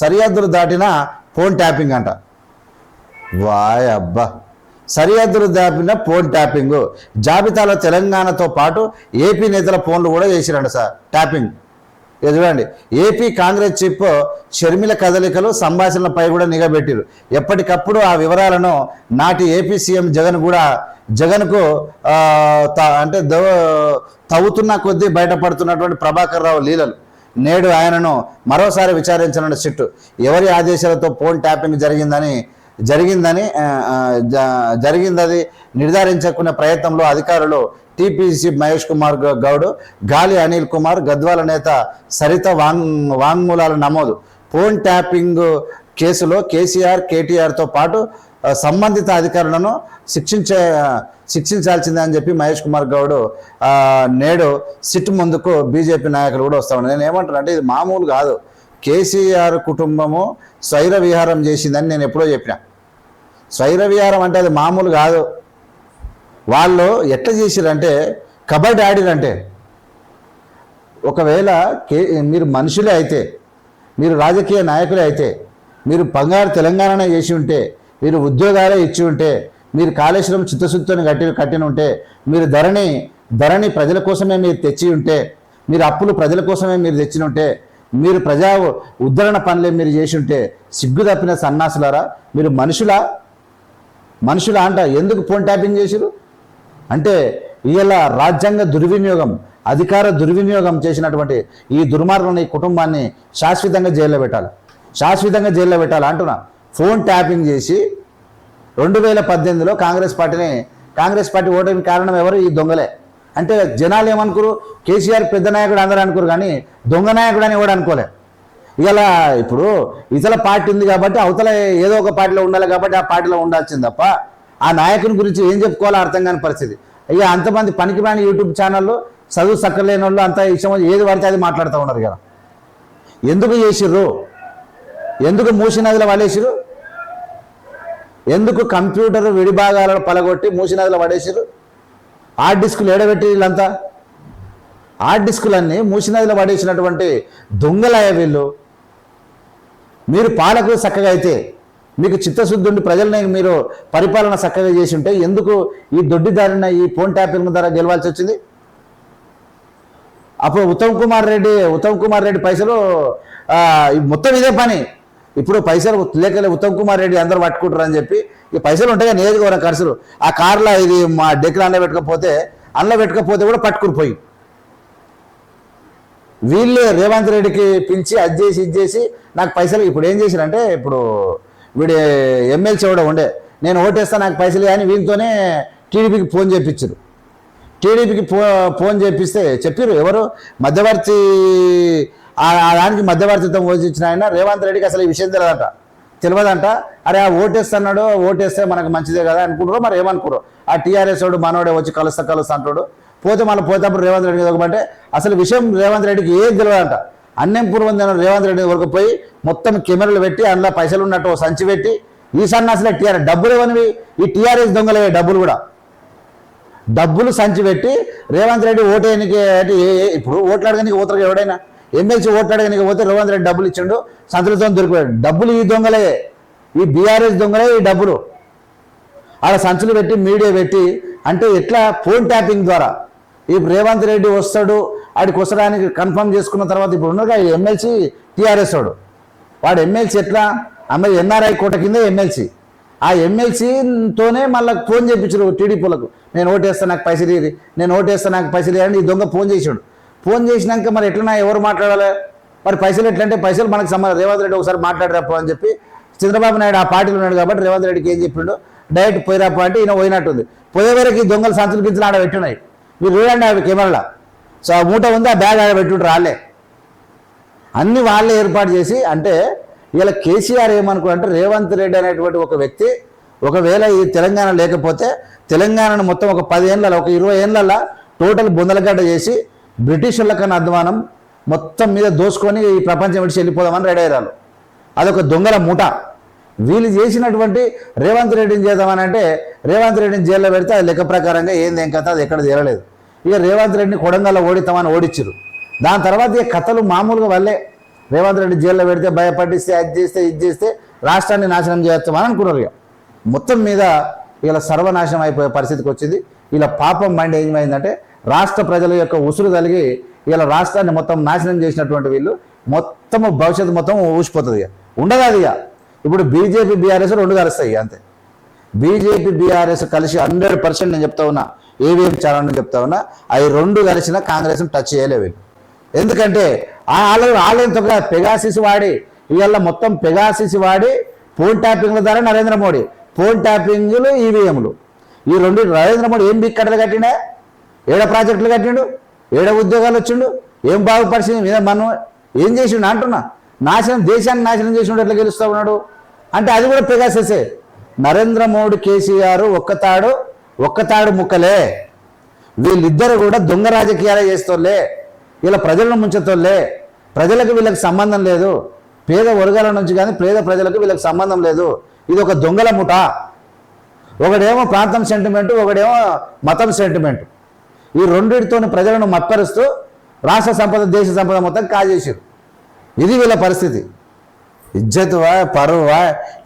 సరిహద్దులు దాటిన phone tapping అంట. వాయ్ అబ్బా. సరిహద్దులు దాపిన ఫోన్ ట్యాపింగ్. జాబితాలో తెలంగాణతో పాటు ఏపీ నేతల ఫోన్లు కూడా చేసిరంట సార్. ట్యాపింగ్. ఇది చూడండి. ఏపీ కాంగ్రెస్ చీఫ్ షర్మిల కదలికలు సంభాషణలపై కూడా నిఘబెట్టారు ఎప్పటికప్పుడు ఆ వివరాలను నాటి ఏపీ సీఎం జగన్ కూడా జగన్కు అంటే తవ్వుతున్న కొద్దీ బయటపడుతున్నటువంటి ప్రభాకర్ రావు లీలలు. నేడు ఆయనను మరోసారి విచారించనున్న సిట్టు ఎవరి ఆదేశాలతో ఫోన్ ట్యాపింగ్ జరిగిందని జరిగిందని జ- జరిగిందది నిర్ధారించుకునే ప్రయత్నంలో అధికారులు టీపీసీ మహేష్ కుమార్ గౌడ్ గాలి అనిల్ కుమార్ గద్వాల నేత సరిత వాంగ్ వాంగ్మూలాల నమోదు. ఫోన్ ట్యాపింగ్ కేసులో కేసీఆర్ కేటీఆర్తో పాటు సంబంధిత అధికారులను శిక్షించే శిక్షించాల్సిందే అని చెప్పి మహేష్ కుమార్ గౌడ్ నేడు సిట్ ముందుకు బీజేపీ నాయకులు కూడా వస్తా ఉన్నారు. నేను ఏమంటాను అంటే ఇది మామూలు కాదు. కేసీఆర్ కుటుంబము స్వైర విహారం చేసిందని నేను ఎప్పుడో చెప్పిన. స్వైర విహారం అంటే అది మామూలు కాదు. వాళ్ళు ఎట్లా చేసిరంటే కబడ్డీ ఆడిరంటే. ఒకవేళ కే మీరు మనుషులే అయితే మీరు రాజకీయ నాయకులే అయితే మీరు బంగారు తెలంగాణనే చేసి ఉంటే మీరు ఉద్యోగాలే ఇచ్చి ఉంటే మీరు కాళేశ్వరం చిత్తశుద్ధిని కట్టి కట్టిన ఉంటే మీరు ధరని ధరని ప్రజల కోసమే మీరు తెచ్చి ఉంటే మీరు అప్పులు ప్రజల కోసమే మీరు తెచ్చి ఉంటే మీరు ప్రజా ఉద్ధరణ పనులే మీరు చేసి ఉంటే సిగ్గు తప్పిన సన్నాసులారా మీరు మనుషులా? మనుషులా అంట ఎందుకు ఫోన్ ట్యాపింగ్ చేసిరు అంటే ఇలా రాజ్యాంగ దుర్వినియోగం అధికార దుర్వినియోగం చేసినటువంటి ఈ దుర్మార్గం ఈ కుటుంబాన్ని శాశ్వతంగా జైల్లో పెట్టాలి. శాశ్వతంగా జైల్లో పెట్టాలి అంటున్నా. ఫోన్ ట్యాపింగ్ చేసి రెండు వేల పద్దెనిమిదిలో కాంగ్రెస్ పార్టీని కాంగ్రెస్ పార్టీ ఓటమి కారణం ఎవరు? ఈ దొంగలే. అంటే జనాలు ఏమనుకోరు? కేసీఆర్ పెద్ద నాయకుడు అందరూ అనుకోరు కానీ దొంగ నాయకుడు అని కూడా అనుకోలే. ఇలా ఇప్పుడు ఇతర పార్టీ ఉంది కాబట్టి అవతల ఏదో ఒక పార్టీలో ఉండాలి కాబట్టి ఆ పార్టీలో ఉండాల్సింది తప్ప ఆ నాయకుని గురించి ఏం చెప్పుకోవాలో అర్థం కాని పరిస్థితి. ఇక అంతమంది పనికిమాని యూట్యూబ్ ఛానళ్ళు చదువు సక్కలేని వాళ్ళు అంతా ఇష్టం ఏది పడితే అది మాట్లాడుతూ ఉన్నారు కదా ఎందుకు చేసిర్రు? ఎందుకు మూసి నదిలో వాళ్ళేసిరు ఎందుకు కంప్యూటర్ విడిభాగాలను పలగొట్టి మూసి నదిలో హార్డ్ డిస్కులు ఏడబెట్టి వీళ్ళంతా? హార్డ్ డిస్కులన్నీ మూసి నదిలో పడేసినటువంటి దొంగలయ్య వీళ్ళు. మీరు పాలకులు చక్కగా అయితే మీకు చిత్తశుద్ధి ఉండి ప్రజల్ని మీరు పరిపాలన చక్కగా చేసి ఉంటే ఎందుకు ఈ దొడ్డిదారిన ఈ ఫోన్ ట్యాపింగ్ ద్వారా గెలవాల్సి వచ్చింది? అప్పుడు ఉత్తమ్ కుమార్ రెడ్డి ఉత్తమ్ కుమార్ రెడ్డి పైసలు మొత్తం ఇదే పని. ఇప్పుడు పైసలు లేకలే ఉత్తమ్ కుమార్ రెడ్డి అందరూ పట్టుకుంటారు అని చెప్పి ఈ పైసలు ఉంటాయి నియోజకవర్గం ఖర్చులు. ఆ కార్లో ఇది మా డెక్కులు అన్న పెట్టకపోతే అందులో పెట్టకపోతే కూడా పట్టుకుని పోయి. వీళ్ళే రేవంత్ రెడ్డికి పిలిచి అది చేసి ఇది చేసి నాకు పైసలు ఇప్పుడు ఏం చేశారంటే ఇప్పుడు వీడి ఎమ్మెల్సీ కూడా ఉండే నేను ఓటేస్తా నాకు పైసలు కానీ వీళ్ళతోనే టీడీపీకి ఫోన్ చేయించారు టీడీపీకి ఫోన్ చేపిస్తే చెప్పారు ఎవరు? మధ్యవర్తి ఆ దానికి మధ్యవర్తిత్వం వహించిన ఆయన. రేవంత్ రెడ్డికి అసలు ఈ విషయం తెలియదంట తెలియదంట అరే ఆ ఓటేస్తున్నాడు ఓటేస్తే మనకు మంచిదే కదా అనుకుంటారు మరి ఏమనుకోరు. ఆ టీఆర్ఎస్ వాడు మనోడే వచ్చి కలుస్తా కలుస్తా అంటాడు పోతే మళ్ళీ పోతేప్పుడు రేవంత్ రెడ్డి ఒకమంటే అసలు విషయం రేవంత్ రెడ్డికి ఏం తెలియదంట అన్నం పూర్వం రేవంత్ రెడ్డి వరకు పోయి మొత్తం కెమెరాలు పెట్టి అందులో పైసలు ఉన్నట్టు సంచి పెట్టి ఈ సన్నాసులే టీఆర్ఎస్ డబ్బులు ఇవ్వనివి. ఈ టీఆర్ఎస్ దొంగలే డబ్బులు కూడా. డబ్బులు సంచి పెట్టి రేవంత్ రెడ్డి ఓటేయనికి అంటే ఇప్పుడు ఓట్లాడడానికి పోతారు ఎవడైనా? ఎమ్మెల్సీ ఓట్లాడడానికి పోతే రేవంత్ రెడ్డి డబ్బులు ఇచ్చిండు సంతలతో దొరికిపోయాడు. డబ్బులు ఈ దొంగలే. ఈ బీఆర్ఎస్ దొంగలే ఈ డబ్బులు. ఆడ సంచులు పెట్టి మీడియా పెట్టి అంటే ఎట్లా ఫోన్ ట్యాపింగ్ ద్వారా? ఈ రేవంత్ రెడ్డి వస్తాడు ఆడికి వస్తడానికి కన్ఫర్మ్ చేసుకున్న తర్వాత ఇప్పుడు ఉన్నగా ఎమ్మెల్సీ టీఆర్ఎస్ వాడు. వాడు ఎమ్మెల్సీ ఎట్లా? అమ్మ ఎన్ఆర్ఐ కోట కింద ఎమ్మెల్సీ. ఆ ఎమ్మెల్సీతోనే మళ్ళీ ఫోన్ చేయించారు టీడీపీలకు నేను ఓటేస్తా నాకు పైసలు నేను ఓటేస్తా నాకు పైసలు అని ఈ దొంగ ఫోన్ చేసాడు. ఫోన్ చేసినాక మరి ఎట్లనా ఎవరు మాట్లాడాలి? మరి పైసలు ఎట్లంటే పైసలు మనకు సంబంధం రేవంత్ రెడ్డి ఒకసారి మాట్లాడరాపో అని చెప్పి చంద్రబాబు నాయుడు ఆ పార్టీలో ఉన్నాడు కాబట్టి రేవంత్ రెడ్డికి ఏం చెప్పిండు? డైరెక్ట్ పోయిరాపో అంటే ఈయన పోయినట్టుంది. పోయే వరకు ఈ దొంగలు సంచులు గించులు ఆడ పెట్టున్నాయి. మీరు చూడండి అవి కెమెరాలో. సో ఆ మూట ఉంది ఆ బ్యాగ్ ఆడ పెట్టుంటారు వాళ్ళే. అన్ని వాళ్ళే ఏర్పాటు చేసి అంటే ఇలా కేసీఆర్ ఏమనుకున్నారంటే రేవంత్ రెడ్డి అనేటువంటి ఒక వ్యక్తి ఒకవేళ ఈ తెలంగాణ లేకపోతే తెలంగాణను మొత్తం ఒక పది ఏళ్ళ ఒక ఇరవై ఏళ్ళలో టోటల్ బొందలగడ్డ చేసి బ్రిటిషర్ల కన్నా అధ్వానం మొత్తం మీద దోసుకొని ఈ ప్రపంచం విడిచి వెళ్ళిపోదామని రెడీ అయ్యారు అదొక దొంగల ముఠ వీళ్ళు చేసినటువంటి రేవంత్ రెడ్డిని చేద్దామని అంటే రేవంత్ రెడ్డిని జైల్లో పెడితే అది లెక్క ప్రకారంగా ఏంది ఏం కథ అది ఎక్కడ తేలలేదు. ఇక రేవంత్ రెడ్డిని కొడంగల్లో ఓడిస్తామని ఓడిచ్చారు దాని తర్వాత ఈ కథలు మామూలుగా వల్లే రేవంత్ రెడ్డి జైల్లో పెడితే భయపడిస్తే అది చేస్తే ఇది చేస్తే రాష్ట్రాన్ని నాశనం చేస్తామని అనుకున్నారు ఇక. మొత్తం మీద ఇలా సర్వనాశనం అయిపోయే పరిస్థితికి వచ్చింది. ఇలా పాపం మైండ్ ఏమైందంటే రాష్ట్ర ప్రజల యొక్క ఉసురు కలిగి ఇలా రాష్ట్రాన్ని మొత్తం నాశనం చేసినటువంటి వీళ్ళు మొత్తం భవిష్యత్తు మొత్తం ఊసిపోతుంది ఇక. ఉండదు అది ఇక. ఇప్పుడు బీజేపీ బీఆర్ఎస్ రెండు కలుస్తాయి అంతే. బీజేపీ బీఆర్ఎస్ కలిసి హండ్రెడ్ పర్సెంట్ నేను చెప్తా ఉన్నా ఏవిఎం ఛానల్ నేను చెప్తా ఉన్నా అవి రెండు కలిసిన కాంగ్రెస్ని టచ్ చేయలేవు ఎందుకంటే వాళ్ళు వాళ్ళంత పెగాసిస్ వాడి ఇవాళ మొత్తం పెగాసిస్ వాడి ఫోన్ ట్యాపింగ్ల ద్వారా నరేంద్ర మోడీ ఫోన్ ట్యాపింగ్లు ఈవీఎంలు. ఈ రెండు నరేంద్ర మోడీ ఏం బిక్కడలు కట్టలు ఏడ ప్రాజెక్టులు కట్టిండు? ఏడ ఉద్యోగాలు వచ్చిండు? ఏం బాగుపరిచింది మీద మనం ఏం చేసిండు? అంటున్నా. నాశనం దేశాన్ని నాశనం చేసిండు ఎట్లా గెలుస్తూ ఉన్నాడు? అంటే అది కూడా పెగాసెసే. నరేంద్ర మోడీ కేసీఆర్ ఒక్కతాడు ఒక్కతాడు ముక్కలే. వీళ్ళిద్దరు కూడా దొంగ రాజకీయాలే చేస్తోలే ఇలా ప్రజలను ముంచతోలే ప్రజలకు వీళ్ళకి సంబంధం లేదు. పేద వర్గాల నుంచి కానీ పేద ప్రజలకు వీళ్ళకి సంబంధం లేదు. ఇది ఒక దొంగల ముఠ. ఒకడేమో ప్రాంతం సెంటిమెంట్ ఒకడేమో మతం సెంటిమెంట్ ఈ రెండింటితోనే ప్రజలను మత్పరుస్తూ రాష్ట్ర సంపద దేశ సంపద మొత్తం కాజేసారు ఇది వీళ్ళ పరిస్థితి. ఇజ్జత్వా పరువా